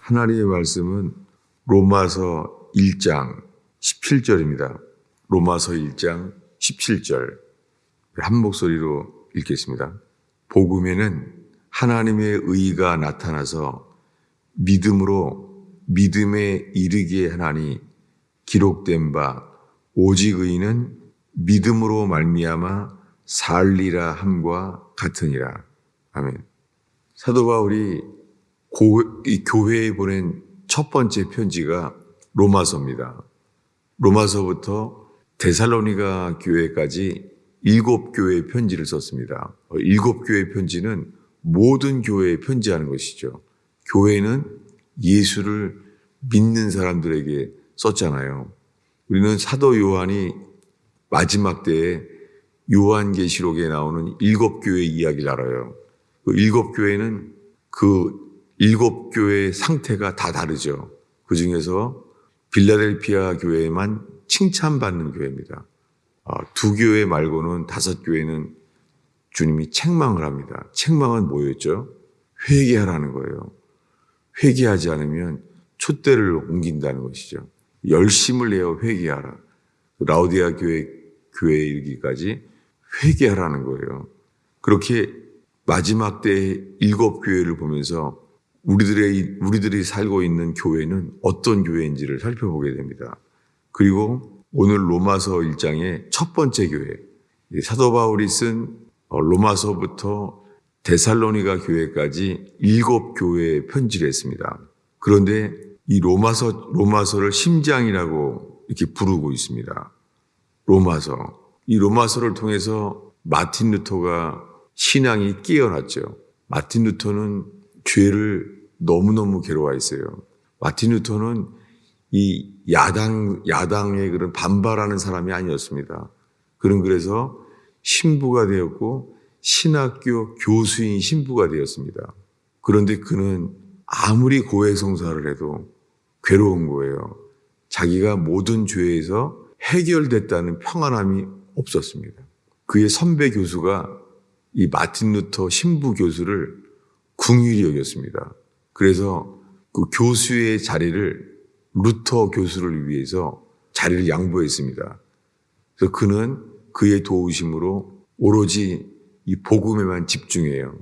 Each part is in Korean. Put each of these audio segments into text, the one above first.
하나님의 말씀은 로마서 1장 17절입니다. 로마서 1장 17절. 한 목소리로 읽겠습니다. 복음에는 하나님의 의가 나타나서 믿음으로 믿음에 이르게 하나니 기록된 바 오직 의는 믿음으로 말미암아 살리라 함과 같으니라. 아멘. 사도 바울이 고, 이 교회에 보낸 첫 번째 편지가 로마서입니다. 로마서부터 데살로니가 교회까지 일곱 교회의 편지를 썼습니다. 어, 일곱 교회의 편지는 모든 교회에 편지하는 것이죠. 교회는 예수를 믿는 사람들에게 썼잖아요. 우리는 사도 요한이 마지막 때에 요한계시록에 나오는 일곱 교회 이야기를 알아요. 그 일곱 교회는 그 일곱 교회의 상태가 다 다르죠. 그 중에서 빌라델피아 교회만 칭찬받는 교회입니다. 어, 두 교회 말고는 다섯 교회는 주님이 책망을 합니다. 책망은 뭐였죠? 회개하라는 거예요. 회개하지 않으면 촛대를 옮긴다는 것이죠. 열심을 내어 회개하라. 라우디아 교회 교회에 이르기까지 회개하라는 거예요. 그렇게 마지막 때 일곱 교회를 보면서 우리들의 우리들이 살고 있는 교회는 어떤 교회인지를 살펴보게 됩니다. 그리고 오늘 로마서 1장의 첫 번째 교회 사도 바울이 쓴 어, 로마서부터 데살로니가 교회까지 일곱 교회에 편지를 했습니다. 그런데 이 로마서 로마서를 심장이라고 이렇게 부르고 있습니다. 로마서 이 로마서를 통해서 마틴 루터가 신앙이 깨어났죠. 마틴 루터는 죄를 너무너무 괴로워했어요. 마틴 루터는 이 야당, 야당의 그런 반발하는 사람이 아니었습니다. 그는 그래서 신부가 되었고 신학교 교수인 신부가 되었습니다. 그런데 그는 아무리 고해성사를 해도 괴로운 거예요. 자기가 모든 죄에서 해결됐다는 평안함이 없었습니다. 그의 선배 교수가 이 마틴 루터 신부 교수를 궁일이 여겼습니다. 그래서 그 교수의 자리를 루터 교수를 위해서 자리를 양보했습니다. 그래서 그는 그의 도우심으로 오로지 이 복음에만 집중해요.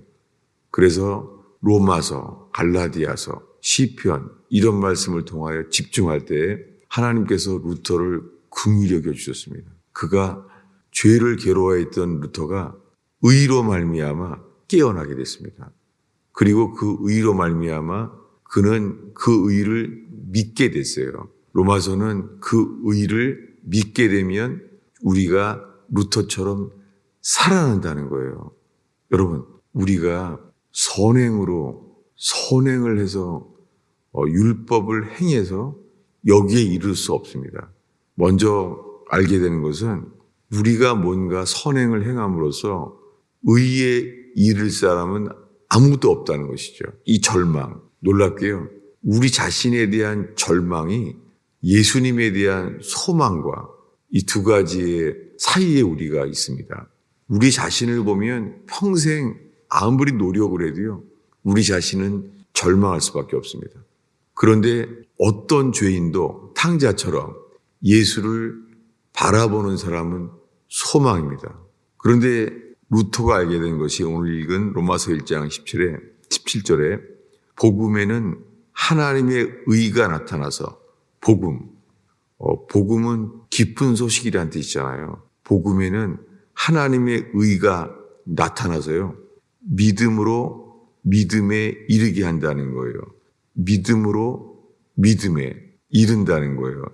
그래서 로마서, 갈라디아서, 시편 이런 말씀을 통하여 집중할 때 하나님께서 루터를 궁히 여겨 주셨습니다. 그가 죄를 괴로워했던 루터가 의로 말미암아 깨어나게 됐습니다. 그리고 그 의로 말미암아 그는 그 의를 믿게 됐어요. 로마서는 그 의를 믿게 되면 우리가 루터처럼 살아난다는 거예요. 여러분, 우리가 선행으로 선행을 해서 어, 율법을 행해서 여기에 이를 수 없습니다. 먼저 알게 되는 것은 우리가 뭔가 선행을 행함으로써 의에 이를 사람은 아무도 없다는 것이죠. 이 절망. 놀랍게요. 우리 자신에 대한 절망이 예수님에 대한 소망과 이 두 가지의 사이에 우리가 있습니다. 우리 자신을 보면 평생 아무리 노력을 해도요, 우리 자신은 절망할 수밖에 없습니다. 그런데 어떤 죄인도 탕자처럼 예수를 바라보는 사람은 소망입니다. 그런데 루터가 알게 된 것이 오늘 읽은 로마서 1장 17에 17절에 복음에는 하나님의 의가 나타나서 복음 어, 복음은 기쁜 소식이란 뜻이잖아요. 복음에는 하나님의 의가 나타나서요. 믿음으로 믿음에 이르게 한다는 거예요. 믿음으로 믿음에 이른다는 거예요.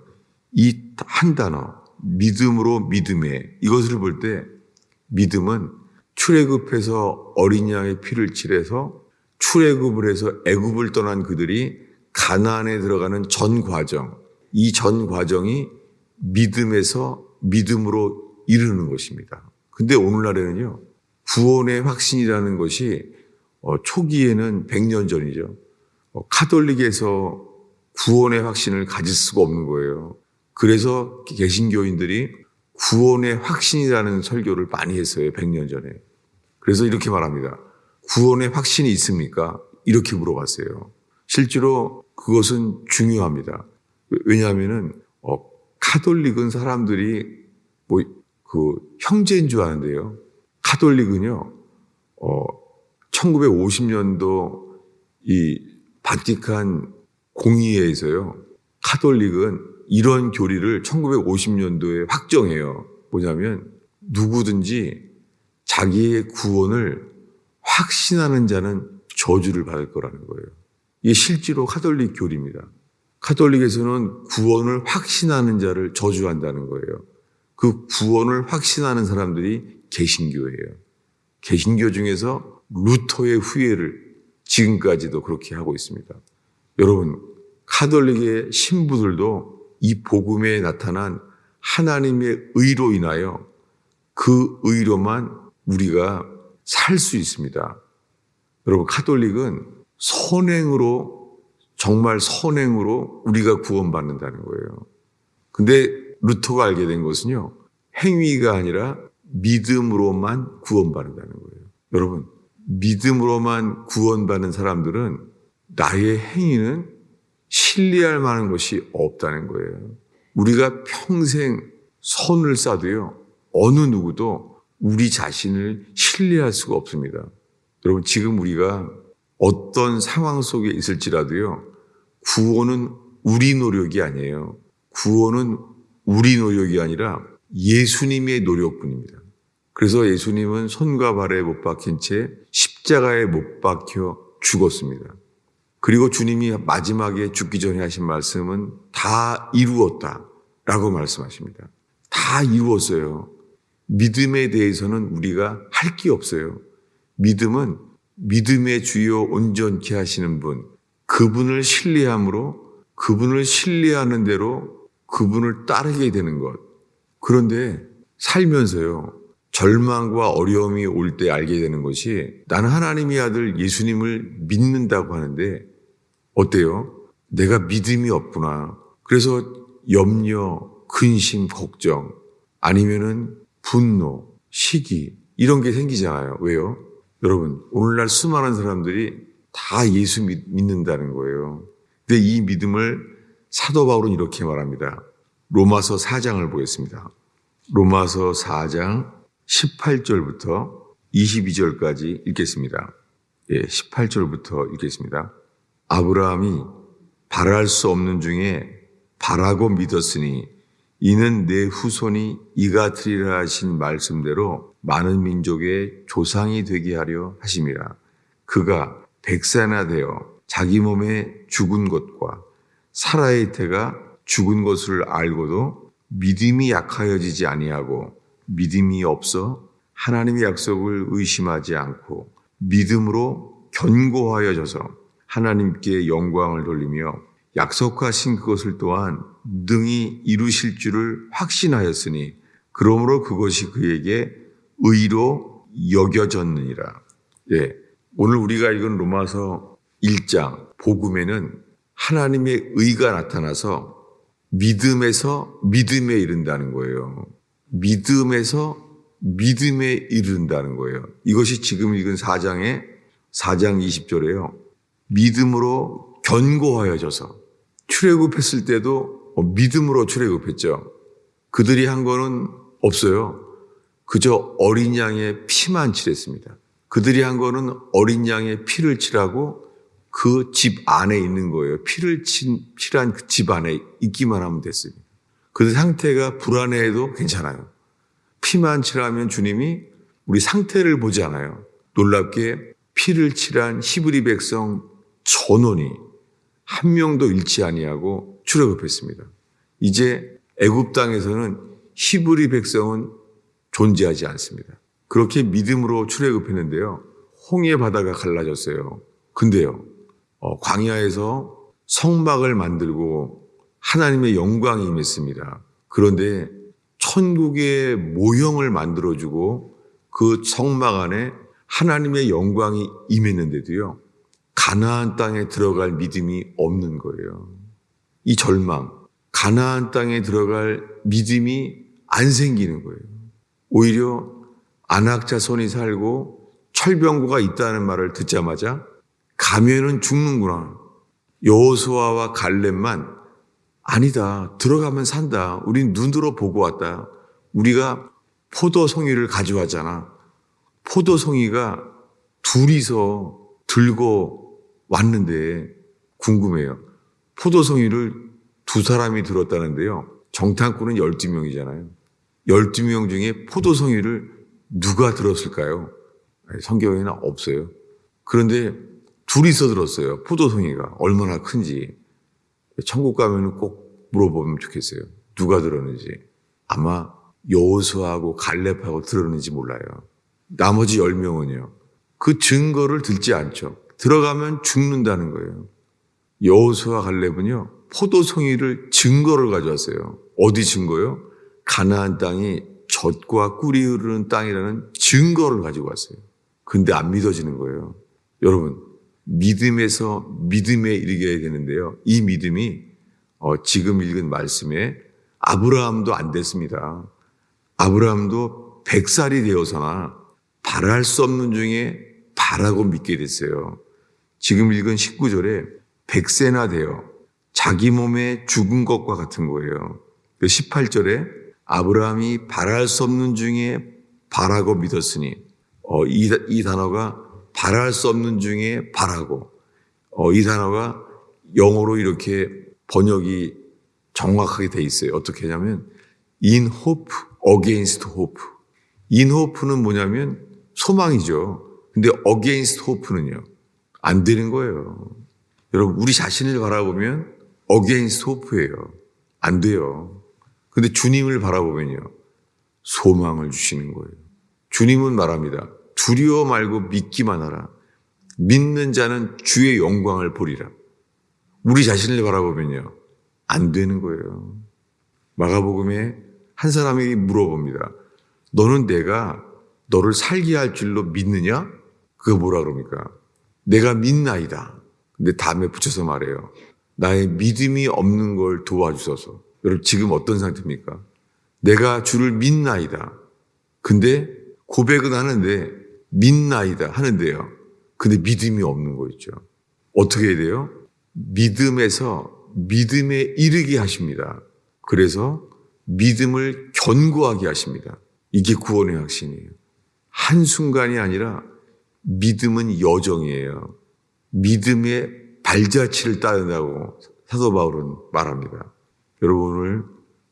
이 한 단어 믿음으로 믿음에 이것을 볼 때 믿음은 출애굽해서 어린 양의 피를 칠해서 출애굽을 해서 애굽을 떠난 그들이 가나안에 들어가는 전 과정 이 전 과정이 믿음에서 믿음으로 이르는 것입니다. 근데 오늘날에는요 구원의 확신이라는 것이 어, 초기에는 100년 전이죠. 어, 카톨릭에서 구원의 확신을 가질 수가 없는 거예요. 그래서 개신교인들이 구원의 확신이라는 설교를 많이 했어요. 100년 전에. 그래서 이렇게 말합니다. 구원의 확신이 있습니까? 이렇게 물어봤어요. 실제로 그것은 중요합니다. 왜냐하면은 어, 카톨릭은 사람들이 뭐 그 형제인 줄 아는데요. 카톨릭은요. 어 1950년도 이 바티칸 공의회에서요. 카톨릭은 이런 교리를 1950년도에 확정해요. 뭐냐면 누구든지 자기의 구원을 확신하는 자는 저주를 받을 거라는 거예요. 이게 실제로 카톨릭 교리입니다. 카톨릭에서는 구원을 확신하는 자를 저주한다는 거예요. 그 구원을 확신하는 사람들이 개신교예요. 개신교 중에서 루터의 후예를 지금까지도 그렇게 하고 있습니다. 여러분, 카톨릭의 신부들도 이 복음에 나타난 하나님의 의로 인하여 그 의로만 우리가 살 수 있습니다. 여러분, 카톨릭은 선행으로, 정말 선행으로 우리가 구원받는다는 거예요. 근데 루터가 알게 된 것은요, 행위가 아니라 믿음으로만 구원받는다는 거예요. 여러분, 믿음으로만 구원받는 사람들은 나의 행위는 신뢰할 만한 것이 없다는 거예요. 우리가 평생 선을 쌓도요, 어느 누구도 우리 자신을 신뢰할 수가 없습니다. 여러분, 지금 우리가 어떤 상황 속에 있을지라도요, 구원은 우리 노력이 아니에요. 구원은 우리 노력이 아니라 예수님의 노력뿐입니다. 그래서 예수님은 손과 발에 못 박힌 채 십자가에 못 박혀 죽었습니다. 그리고 주님이 마지막에 죽기 전에 하신 말씀은 다 이루었다 라고 말씀하십니다. 다 이루었어요. 믿음에 대해서는 우리가 할 게 없어요. 믿음은 믿음의 주요 온전케 하시는 분, 그분을 신뢰함으로 그분을 신뢰하는 대로 그분을 따르게 되는 것. 그런데 살면서요, 절망과 어려움이 올 때 알게 되는 것이 나는 하나님의 아들 예수님을 믿는다고 하는데 어때요? 내가 믿음이 없구나. 그래서 염려, 근심, 걱정, 아니면은 분노, 시기, 이런 게 생기잖아요. 왜요? 여러분, 오늘날 수많은 사람들이 다 예수 믿 는다는 거예요. 근데 이 믿음을 사도 바울은 이렇게 말합니다. 로마서 4장을 보겠습니다. 로마서 4장 18절부터 22절까지 읽겠습니다. 예, 18절부터 읽겠습니다. 아브라함이 바랄 수 없는 중에 바라고 믿었으니 이는 내 후손이 이가 트리라 하신 말씀대로 많은 민족의 조상이 되게 하려 하심이라. 그가 백세나 되어 자기 몸에 죽은 것과 사라의 태가 죽은 것을 알고도 믿음이 약하여지지 아니하고 믿음이 없어 하나님의 약속을 의심하지 않고 믿음으로 견고하여져서 하나님께 영광을 돌리며 약속하신 그것을 또한 능히 이루실 줄을 확신하였으니 그러므로 그것이 그에게 의로 여겨졌느니라. 예. 오늘 우리가 읽은 로마서 1장 복음에는 하나님의 의가 나타나서 믿음에서 믿음에 이른다는 거예요. 믿음에서 믿음에 이른다는 거예요. 이것이 지금 읽은 4장의 4장 20절에요. 믿음으로 견고하여져서 출애굽했을 때도 믿음으로 출애굽했죠. 그들이 한 거는 없어요. 그저 어린 양의 피만 칠했습니다. 그들이 한 거는 어린 양의 피를 칠하고 그 집 안에 있는 거예요. 피를 친, 칠한 그 집 안에 있기만 하면 됐습니다. 그 상태가 불안해도 괜찮아요. 피만 칠하면 주님이 우리 상태를 보지 않아요. 놀랍게 피를 칠한 히브리 백성 전원이 한 명도 잃지 아니하고 출애굽했습니다. 이제 애굽 땅에서는 히브리 백성은 존재하지 않습니다. 그렇게 믿음으로 출애굽했는데요. 홍해 바다가 갈라졌어요. 근데요. 어, 광야에서 성막을 만들고 하나님의 영광이 임했습니다. 그런데 천국의 모형을 만들어주고 그 성막 안에 하나님의 영광이 임했는데도요. 가나안 땅에 들어갈 믿음이 없는 거예요. 이 절망, 가나안 땅에 들어갈 믿음이 안 생기는 거예요. 오히려 안악자손이 살고 철병구가 있다는 말을 듣자마자 가면은 죽는구나. 여호수아와 갈렙만 아니다. 들어가면 산다. 우린 눈으로 보고 왔다. 우리가 포도송이를 가져왔잖아. 포도송이가 둘이서 들고 왔는데 궁금해요. 포도송이를 두 사람이 들었다는데요. 정탐꾼은 12명이잖아요. 12명 중에 포도송이를 누가 들었을까요? 성경에는 없어요. 그런데 둘이서 들었어요. 포도송이가 얼마나 큰지. 천국 가면 꼭 물어보면 좋겠어요. 누가 들었는지. 아마 여호수아하고 갈렙하고 들었는지 몰라요. 나머지 10명은요. 그 증거를 듣지 않죠. 들어가면 죽는다는 거예요. 여호수아 갈렙은요. 포도송이를 증거를 가져왔어요. 어디 증거요? 가나안 땅이 젖과 꿀이 흐르는 땅이라는 증거를 가지고 왔어요. 근데 안 믿어지는 거예요. 여러분, 믿음에서 믿음에 이르게 되는데요. 이 믿음이 어, 지금 읽은 말씀에 아브라함도 안 됐습니다. 아브라함도 100살이 되어서나 바랄 수 없는 중에 바라고 믿게 됐어요. 지금 읽은 19절에 100세나 되어 자기 몸에 죽은 것과 같은 거예요. 18절에 아브라함이 바랄 수 없는 중에 바라고 믿었으니 어, 이, 이 단어가 바랄 수 없는 중에 바라고 어, 이 단어가 영어로 이렇게 번역이 정확하게 돼 있어요. 어떻게 하냐면 in hope against hope. in hope는 뭐냐면 소망이죠. 근데 against hope는요. 안 되는 거예요. 여러분 우리 자신을 바라보면 against hope예요. 안 돼요. 근데 주님을 바라보면요. 소망을 주시는 거예요. 주님은 말합니다. 두려워 말고 믿기만 하라. 믿는 자는 주의 영광을 보리라. 우리 자신을 바라보면요. 안 되는 거예요. 마가복음에 한 사람에게 물어봅니다. 너는 내가 너를 살게 할 줄로 믿느냐? 그거 뭐라 그럽니까? 내가 믿나이다. 근데 다음에 붙여서 말해요. 나의 믿음이 없는 걸 도와주소서. 여러분 지금 어떤 상태입니까? 내가 주를 믿나이다. 근데 고백은 하는데 믿나이다 하는데요. 근데 믿음이 없는 거 있죠. 어떻게 해야 돼요? 믿음에서 믿음에 이르게 하십니다. 그래서 믿음을 견고하게 하십니다. 이게 구원의 확신이에요. 한순간이 아니라 믿음은 여정이에요. 믿음의 발자취를 따른다고 사도 바울은 말합니다. 여러분 오늘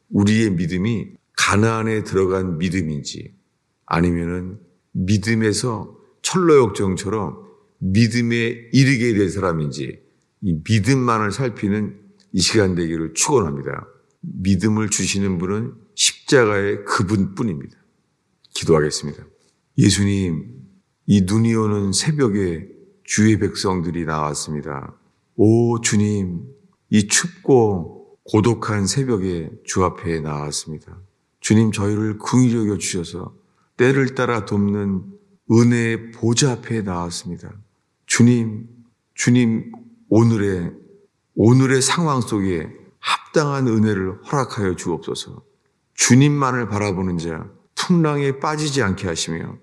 우리의 믿음이 가나안에 들어간 믿음인지 아니면은 믿음에서 철로역정처럼 믿음에 이르게 될 사람인지 이 믿음만을 살피는 이 시간 되기를 축원합니다. 믿음을 주시는 분은 십자가의 그분뿐입니다. 기도하겠습니다. 예수님, 이 눈이 오는 새벽에 주의 백성들이 나왔습니다. 오 주님, 이 춥고 고독한 새벽에 주 앞에 나왔습니다. 주님 저희를 궁히 여겨 주셔서 때를 따라 돕는 은혜의 보좌 앞에 나왔습니다. 주님, 주님 오늘의 오늘의 상황 속에 합당한 은혜를 허락하여 주옵소서. 주님만을 바라보는 자 풍랑에 빠지지 않게 하시며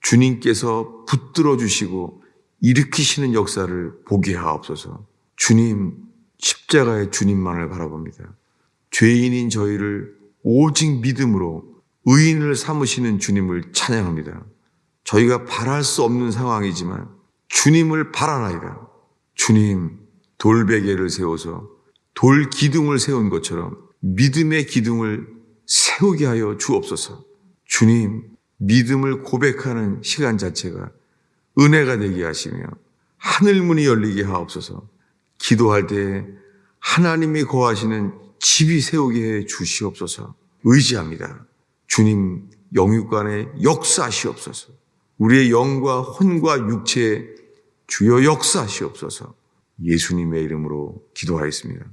주님께서 붙들어 주시고 일으키시는 역사를 보게 하옵소서. 주님 십자가의 주님만을 바라봅니다. 죄인인 저희를 오직 믿음으로 의인을 삼으시는 주님을 찬양합니다. 저희가 바랄 수 없는 상황이지만 주님을 바라나이다. 주님 돌베개를 세워서 돌 기둥을 세운 것처럼 믿음의 기둥을 세우게 하여 주옵소서. 주님 믿음을 고백하는 시간 자체가 은혜가 되게 하시며 하늘 문이 열리게 하옵소서. 기도할 때 하나님이 거하시는 집이 세우게 해 주시옵소서. 의지합니다. 주님 영육간에 역사하시옵소서. 우리의 영과 혼과 육체에 주여 역사하시옵소서. 예수님의 이름으로 기도하였습니다.